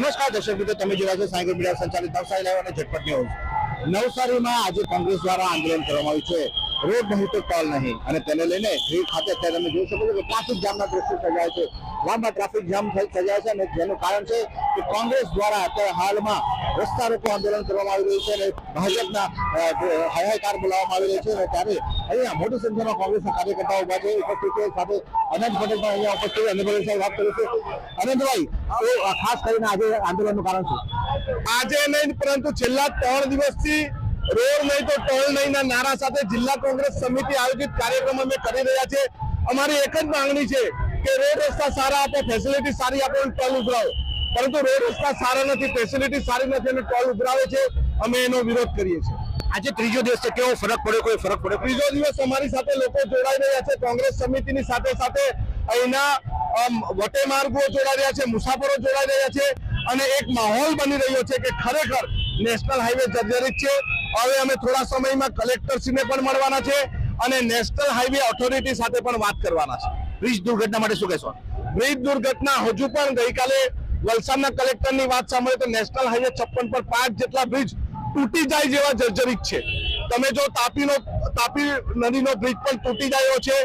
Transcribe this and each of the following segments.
નમસ્કાર દર્શક મિત્રો, તમે જોયા છો સાયકલ મીડિયા સંચાલિત નવસારી લાઈવ અને ઝટપટ ન્યૂઝ. નવસારીમાં આજે કોંગ્રેસ દ્વારા આંદોલન કરવામાં આવ્યું છે. રોડ નહીં તો ટોલ નહીં. અને તેને લઈને ભીડ ખાતે અત્યારે તમે જોઈ શકો છો કે ટ્રાફિક જામના દ્રશ્યો સર્જાય છે. લાંબા ટ્રાફિક જામ સર્જાય છે અને જેનું કારણ છે કે કોંગ્રેસ દ્વારા અત્યારે હાલમાં રસ્તા રોકો આંદોલન કરવામાં આવી રહ્યું છે અને ભાજપના હયાકાર બોલાવવામાં આવી રહ્યો છે અને ત્યારે અહીંયા મોટી સંખ્યામાં કોંગ્રેસના કાર્યકર્તાઓ ઊભા છે, ઉપસ્થિત છે, સાથે અનંત પટેલ પણ અહીંયા ઉપસ્થિત છે. અનંત પટેલ સાહેબ વાત કરી અનંતભાઈ, તો ખાસ કરીને આજે આંદોલનનું કારણ છે આજે નહીં, પરંતુ છેલ્લા ત્રણ દિવસથી રોડ નહીં તો ટોલ નહીં ના નારા સાથે જિલ્લા કોંગ્રેસ સમિતિ આયોજિત કાર્યક્રમ અમે કરી રહ્યા છે અમારી એક જ માંગણી છે કે રોડ રસ્તા સારા આપો ફેસિલિટી સારી આપો અને ટોલ ઉભરાવો પરંતુ રોડ રસ્તા સારા નથી ફેસિલિટી સારી નથી અને ટોલ ઉભરાવે છે અમે એનો વિરોધ કરીએ છીએ. આજે ત્રીજો દિવસ છે કેવો ફરક પડ્યો કોઈ ફરક પડ્યો? ત્રીજો દિવસ અમારી સાથે લોકો જોડાઈ રહ્યા છે કોંગ્રેસ સમિતિની સાથે સાથે અહીંના વટે માર્ગો જોડાઈ રહ્યા છે મુસાફરો જોડાઈ રહ્યા છે અને એક માહોલ બની રહ્યો છે કે ખરેખર નેશનલ હાઈવે જર્જરિત છે. હવે અમે થોડા સમયમાં કલેક્ટરશ્રીને પણ મળવાના છે અને નેશનલ હાઈવે ઓથોરિટી સાથે પણ વાત કરવાના છે. બ્રિજ દુર્ઘટના માટે શું કહેશો? બ્રિજ દુર્ઘટના હજુ પણ ગઈકાલે વલસાડના કલેક્ટરની વાત સાંભળે તો નેશનલ હાઈવે છપ્પન પર પાંચ જેટલા બ્રિજ તૂટી જાય જેવા જર્જરિત છે. તમે જો તાપીનો તાપી નદીનો બ્રિજ પણ તૂટી જાય છે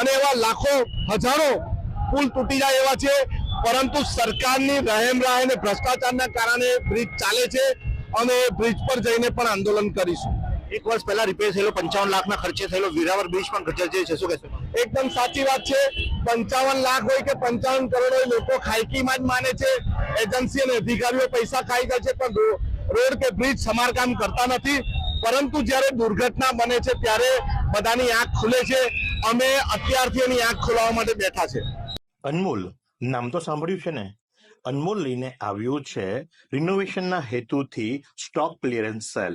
અને એવા લાખો હજારો પુલ તૂટી જાય એવા છે. પરંતુ સરકારની રહેમ રાહ અને ભ્રષ્ટાચારના કારણે બ્રિજ ચાલે છે અને બ્રિજ પર જઈને પણ આંદોલન કરીશું. એક વર્ષ પહેલા રિપેર થયેલો પંચાવન લાખના ખર્ચે થયેલો વીરાવર બ્રિજ પણ ગજર છે શું કહેશો? એકદમ સાચી વાત છે. પંચાવન લાખ હોય કે પંચાવન કરોડ હોય, લોકો ખાયકીમાં જ માને છે. એજન્સી અને અધિકારીઓ પૈસા ખાઈ જાય છે, પણ રોડ કે બ્રિજ સમારકામ કરતા નથી. પરંતુ જ્યારે દુર્ઘટના બને છે, ત્યારે બધાની આંખ ખુલે છે. અમે અત્યારથી એની આંખ ખોલાવવા માટે બેઠા છે. અનમોલ, નામ તો સાંભળ્યું છે ને? અનમોલ લઈને આવ્યું છે રિનોવેશનના હેતુથી stock clearance cell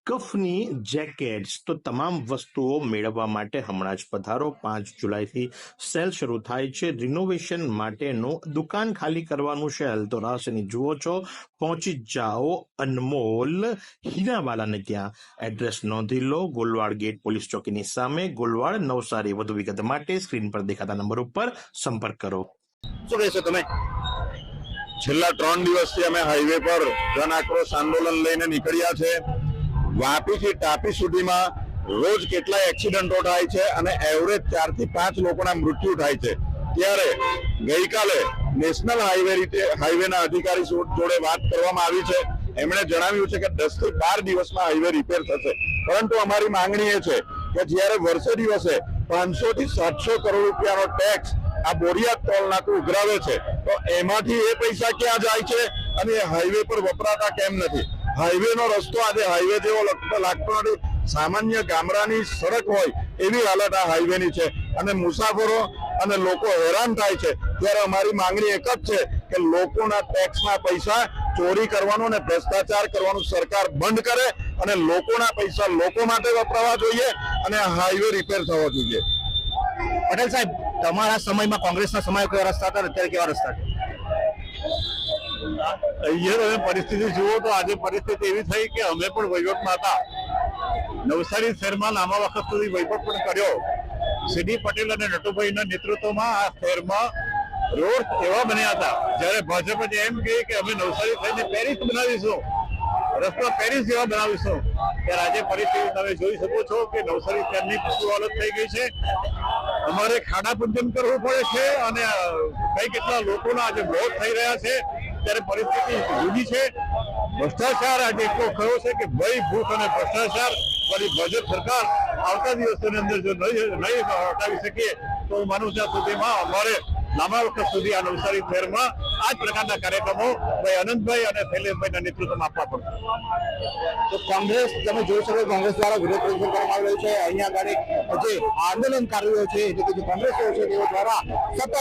jeans pant cotton pant કફની jackets તો તમામ વસ્તુઓ મેળવવા માટે હમણાં જ પધારો. પાંચ જુલાઈથી સેલ શરૂ થાય છે. રિનોવેશન માટેનું દુકાન ખાલી કરવાનું સેલ તો રાસની જુઓ છો. પહોંચી જાઓ અનમોલ હિનાવાલાને ત્યાં. એડ્રેસ નોંધી લો. ગોલવાડ ગેટ પોલીસ ચોકીની સામે. ગોલવાડ નવસારી. વધુ વિગત માટે સ્ક્રીન પર દેખાતા નંબર ઉપર સંપર્ક કરો. શું કહેશો તમે? છેલ્લા ત્રણ દિવસથી અમે હાઈવે પર જન આક્રોશ આંદોલન લઈને નીકળ્યા છે. વાપીથી ટાપી સુધીમાં રોજ કેટલાય એક્સિડન્ટો થાય છે અને એવરેજ ચારથી પાંચ લોકોના મૃત્યુ થાય છે. ત્યારે ગઈકાલે નેશનલ હાઈવે રીતે હાઈવેના અધિકારી જોડે વાત કરવામાં આવી છે. એમણે જણાવ્યું છે કે દસથી બાર દિવસમાં હાઈવે રિપેર થશે. પરંતુ અમારી માંગણી એ છે કે જ્યારે વર્ષે દિવસે પાંચસો થી સાતસો કરોડ રૂપિયાનો ટેક્સ આ બોરિયાત ટોલ નાકું ઉઘરાવે છે, તો એમાંથી એ પૈસા ક્યાં જાય છે? અને એ હાઈવે પર વપરાતા કેમ નથી? હાઈવે નો રસ્તો આજે હાઈવે જેવો લગતો નથી. સામાન્ય ગામડાની સડક હોય એવી હાલત આ હાઈવે ની છે. અને મુસાફરો અને લોકો હેરાન થાય છે. ત્યારે અમારી માંગણી એક જ છે કે લોકોના ટેક્સના પૈસા ચોરી કરવાનું અને ભ્રષ્ટાચાર કરવાનું સરકાર બંધ કરે અને લોકોના પૈસા લોકો માટે વપરાવા જોઈએ અને હાઈવે રિપેર થવો જોઈએ. પટેલ સાહેબ, તમારા સમયમાં કોંગ્રેસના સમય કેવા રસ્તા હતા અત્યારે કેવા રસ્તા છે? અહીંયા તમે પરિસ્થિતિ જુઓ તો આજે પરિસ્થિતિ એવી થઈ કે અમે પણ વહીવટમાં હતા. નવસારી શહેરમાં લાંબા વખત સુધી વહીવટ પણ કર્યો. સીડી પટેલ અને નટુભાઈના નેતૃત્વમાં આ શહેરમાં રોડ એવા બન્યા હતા. જ્યારે ભાજપે એમ કહે કે અમે નવસારી થઈને પેરિસ બનાવીશું. રસ્તા પેરિસ જેવા બનાવીશું. ત્યારે આજે પરિસ્થિતિ તમે જોઈ શકો છો કે નવસારી શહેરની શું હાલત થઈ ગઈ છે. અમારે ખાડા પૂજન કરવું પડે છે અને કઈ કેટલા લોકોના આજે મોત થઈ રહ્યા છે. ત્યારે પરિસ્થિતિ જુદી છે. ભ્રષ્ટાચાર આજે એટલો ખરો છે કે ભય ભૂખ અને ભ્રષ્ટાચાર વાળી ભાજપ સરકાર આવતા દિવસોની અંદર જો નહીં નહીં હટાવી શકીએ, તો હું માનું ત્યાં સુધીમાં અમારે લાંબા વખત સુધી આ નવસારી શહેરમાં આ પ્રકારના કાર્યક્રમો ભાઈ અનંતભાઈ અને શૈલેષભાઈના નેતૃત્વમાં આપવા પડશે. તો કોંગ્રેસ, તમે જોઈ શકો કોંગ્રેસ દ્વારા વિરોધ પ્રદર્શન કરવામાં આવી રહ્યું છે. અહીંયા આગળ જે આંદોલનકારીઓ છે, એટલે કે જે કોંગ્રેસીઓ છે, તેઓ દ્વારા સતત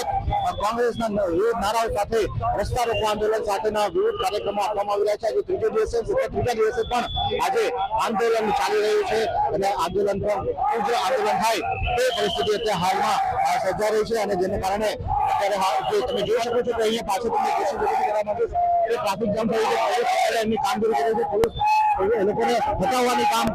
કોંગ્રેસના વિરોધ નારાઓ સાથે રસ્તા રોકો આંદોલન સાથેના વિવિધ કાર્યક્રમો આપવામાં આવી રહ્યા છે. આજે ત્રીજો દિવસે ત્રીજા દિવસે પણ આજે આંદોલન ચાલી રહ્યું છે અને આંદોલન પણ આંદોલન થાય તે પરિસ્થિતિ અત્યારે હાલમાં સર્જાઈ રહી છે અને જેને કારણે તમે જોઈ શકો છો કે અહીંયા પાછળ તમને જેસી જેસી કરવામાં માંગુ છે ટ્રાફિક જામ થઈ પોલીસ એમની કામગીરી કરે છે પોલીસ એ લોકોને હટાવવાની કામ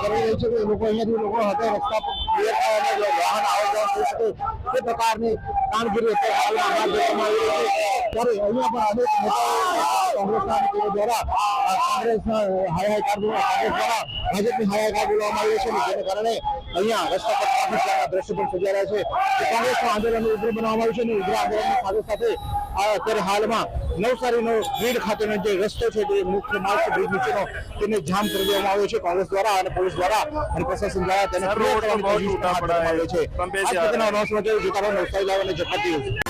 કરી રહી છે કે લોકો અહીંયાથી લોકો હતા રસ્તા પર ક્લિયર થાય અને વાહન આવ જવા થઈ શકે તે પ્રકારની કામગીરી અત્યારે હાલમાં હાથ ધરવામાં આવી રહી છે. ત્યારે અહીંયા પણ અનેક નેતાઓ કોંગ્રેસના નેતાઓ દ્વારા કોંગ્રેસના હાય હાય કાર્ડ કોંગ્રેસ દ્વારા ભાજપની હાય હાય કાર બોલાવવામાં આવી છે જેને કારણે અહીંયા રસ્તા પર ટ્રાફિક જામના દ્રશ્યો પણ સર્જાઈ રહ્યા છે. કે કોંગ્રેસનું આંદોલન ઉગ્ર બનાવવામાં આવ્યું છે અને ઉગ્ર આંદોલનની સાથે સાથે આ અત્યારે હાલમાં નવસારીનો બ્રિજ ખાતેનો જે રસ્તો છે તે મુખ્ય માર્ગ બ્રિજ નીચેનો તેને જામ કરી દેવામાં આવ્યો છે કોંગ્રેસ દ્વારા અને પોલીસ દ્વારા અને પ્રશાસન દ્વારા તેને ક્લિયર કરવાની કોશિશ કરવામાં આવી છે. આ સ્થિતિનો અનાઉન્સમેન્ટ જોતા નવસારી લાવવાની જગત